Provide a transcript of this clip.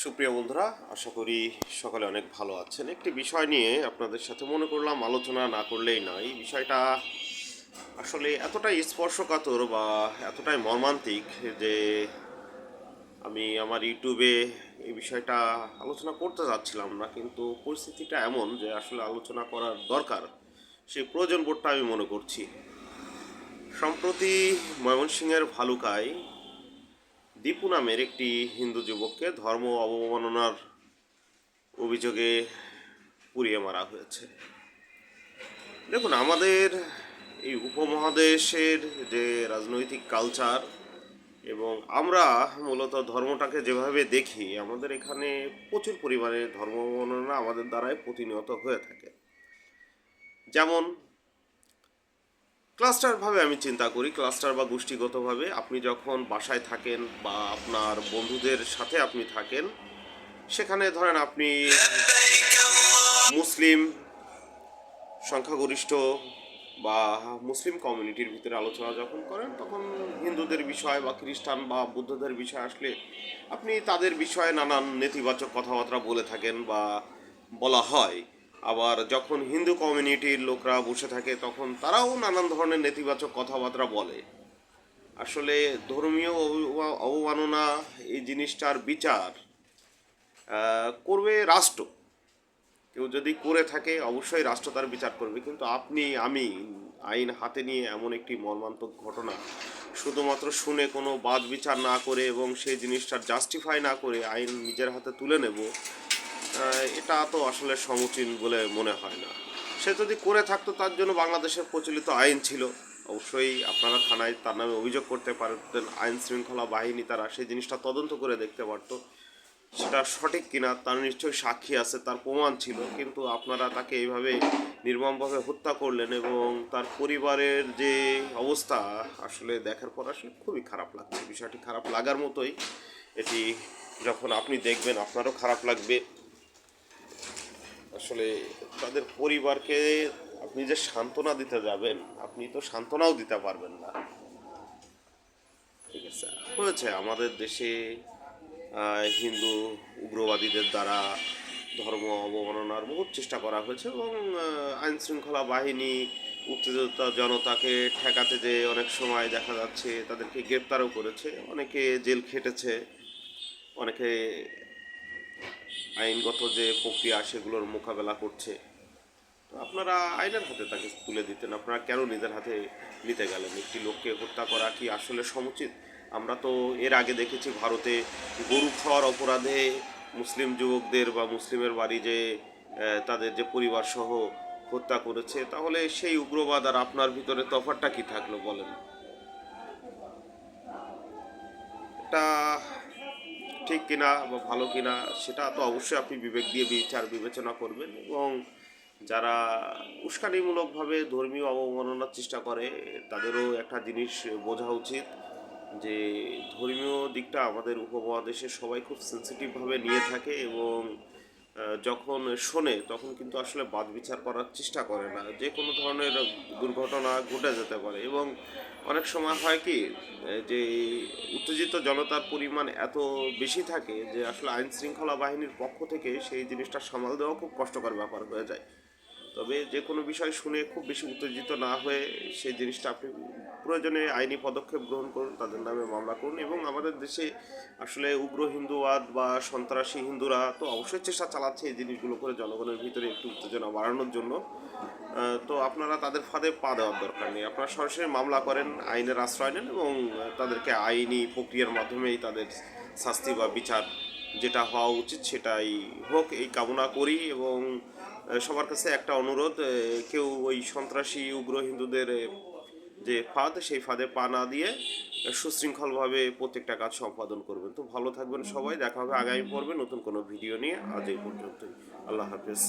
সুপ্রিয় বন্ধুরা, আশা করি সকলে অনেক ভালো আছেন। একটি বিষয় নিয়ে আপনাদের সাথে মনে করলাম, আলোচনা না করলেই নয়। বিষয়টা আসলে এতটাই স্পর্শকাতর বা এতটাই মর্মান্তিক যে আমি আমার ইউটিউবে এই বিষয়টা আলোচনা করতে যাচ্ছিলাম না, কিন্তু পরিস্থিতিটা এমন যে আসলে আলোচনা করার দরকার সেই প্রয়োজন বোধটা আমি মনে করছি। সম্প্রতি ময়মনসিংহের ভালুকায় দীপু নামের একটি হিন্দু যুবককে ধর্ম অবমাননার অভিযোগে পুড়িয়ে মারা হয়েছে। দেখুন, আমাদের এই উপমহাদেশের যে রাজনৈতিক কালচার এবং আমরা মূলত ধর্মটাকে যেভাবে দেখি, আমাদের এখানে প্রচুর পরিমাণে ধর্ম আমাদের দ্বারাই প্রতিনিয়ত হয়ে থাকে। যেমন ক্লাস্টারভাবে আমি চিন্তা করি, ক্লাস্টার বা গোষ্ঠীগতভাবে। আপনি যখন বাসায় থাকেন বা আপনার বন্ধুদের সাথে আপনি থাকেন, সেখানে ধরেন আপনি মুসলিম, সংখ্যাগরিষ্ঠ বা মুসলিম কমিউনিটির ভিতরে আলোচনা যখন করেন, তখন হিন্দুদের বিষয় বা খ্রিস্টান বা বুদ্ধদের বিষয় আসলে আপনি তাদের বিষয়ে নানান নেতিবাচক কথাবার্তা বলে থাকেন বা বলা হয়। আবার যখন হিন্দু কমিউনিটির লোকরা বসে থাকে, তখন তারাও নানান ধরনের নেতিবাচক কথাবার্তা বলে। আসলে ধর্মীয় অব- অবমাননা এই জিনিসটার বিচার করবে রাষ্ট্র। কেউ যদি করে থাকে, অবশ্যই রাষ্ট্র তার বিচার করবে। কিন্তু আপনি, আমি, আইন হাতে নিয়ে এমন একটি মর্মান্তক ঘটনা শুধুমাত্র শুনে কোনো বাদ বিচার না করে এবং সেই জিনিসটার জাস্টিফাই না করে আইন নিজের হাতে তুলে নেব এটা তো আসলে সমুচীন বলে মনে হয় না। সে যদি করে থাকতো, তার জন্য বাংলাদেশের প্রচলিত আইন ছিল। অবশ্যই আপনারা থানায় তার নামে অভিযোগ করতে পারতেন, আইন শৃঙ্খলা বাহিনী তারা সেই জিনিসটা তদন্ত করে দেখতে পারতো। সেটা সঠিক কিনা, তার নিশ্চয়ই সাক্ষী আছে, তার প্রমাণ ছিল। কিন্তু আপনারা তাকে এইভাবে নির্মমভাবে হত্যা করলেন এবং তার পরিবারের যে অবস্থা আসলে দেখার পর আসলে খুবই খারাপ লাগছে। বিষয়টি খারাপ লাগার মতোই। এটি যখন আপনি দেখবেন, আপনারও খারাপ লাগবে। আসলে তাদের পরিবারকে আপনি যে সান্ত্বনা দিতে যাবেন, আপনি তো সান্ত্বনাও দিতে পারবেন না। ঠিক আছে? হয়েছে, আমাদের দেশে হিন্দু, উগ্রবাদীদের দ্বারা ধর্ম অবমাননার বহুত চেষ্টা করা হয়েছে এবং আইন শৃঙ্খলা বাহিনী, উত্তেজিত জনতাকে ঠেকাতে যে অনেক সময় দেখা যাচ্ছে, তাদেরকে গ্রেপ্তারও করেছে। অনেকে জেল খেটেছে, অনেকে আইনগত যে প্রক্রিয়া সেগুলোর মোকাবেলা করছে, তো আপনারা আইনের হাতে তাকে তুলে দিতেন। আপনারা কেন নিজের হাতে নিতে গেলেন? একটি লোককে হত্যা করা কি আসলে সমুচিত? আমরা তো এর আগে দেখেছি ভারতে গরু খাওয়ার অপরাধে মুসলিম যুবকদের বা মুসলিমের বাড়ি যে তাদের যে পরিবার সহ হত্যা করেছে, তাহলে সেই উগ্রবাদ আর আপনার ভিতরে তফাৎটা কি থাকল বলেন? এটা ঠিক কিনা বা ভালো কিনা সেটা তো অবশ্যই আপনি বিবেক দিয়ে বিচার বিবেচনা করবেন এবং যারা উস্কানিমূলকভাবে ধর্মীয় অবমাননার চেষ্টা করে, তাদেরও একটা জিনিস বোঝা উচিত যে ধর্মীয় দিকটা আমাদের উপমহাদেশে সবাই খুব সেন্সিটিভভাবে নিয়ে থাকে এবং যখন শোনে, তখন কিন্তু আসলে বাদ বিচার করার চেষ্টা করে না। যে কোনো ধরনের দুর্ঘটনা ঘটে যেতে পারে। এবং অনেক সময় হয় কি যে উত্তেজিত জনতার পরিমাণ এত বেশি থাকে যে আসলে আইন শৃঙ্খলা বাহিনীর পক্ষ থেকে সেই জিনিসটা সামাল দেওয়া খুব কষ্টকর ব্যাপার হয়ে যায়। তবে যে কোনো বিষয় শুনে খুব বেশি উত্তেজিত না হয়ে সেই জিনিসটা আপনি প্রয়োজনে আইনি পদক্ষেপ গ্রহণ করুন, তাদের নামে মামলা করুন এবং আমাদের দেশে আসলে উগ্র হিন্দুবাদ বা সন্ত্রাসী হিন্দুরা তো অবশ্যই চেষ্টা চালাচ্ছে এই জিনিসগুলো করে জনগণের ভিতরে একটু উত্তেজনা বাড়ানোর জন্য। তো আপনারা তাদের ফাঁদে পা দেওয়ার দরকার নেই। আপনারা সরাসরি মামলা করেন, আইনের আশ্রয় নেন এবং তাদেরকে আইনি প্রক্রিয়ার মাধ্যমেই তাদের শাস্তি বা বিচার যেটা হওয়া উচিত সেটাই হোক, এই কামনা করি এবং সবার কাছে একটা অনুরোধ কেউ ওই সন্ত্রাসী, উগ্র হিন্দুদের যে ফাঁদ, সেই ফাঁদে পা না দিয়ে সুশৃঙ্খলভাবে প্রত্যেকটা কাজ সম্পাদন করবেন। তো ভালো থাকবেন সবাই। দেখা হবে আগামী পর্বে নতুন কোনো ভিডিও নিয়ে। আজ এই পর্যন্তই। আল্লাহ হাফেজ।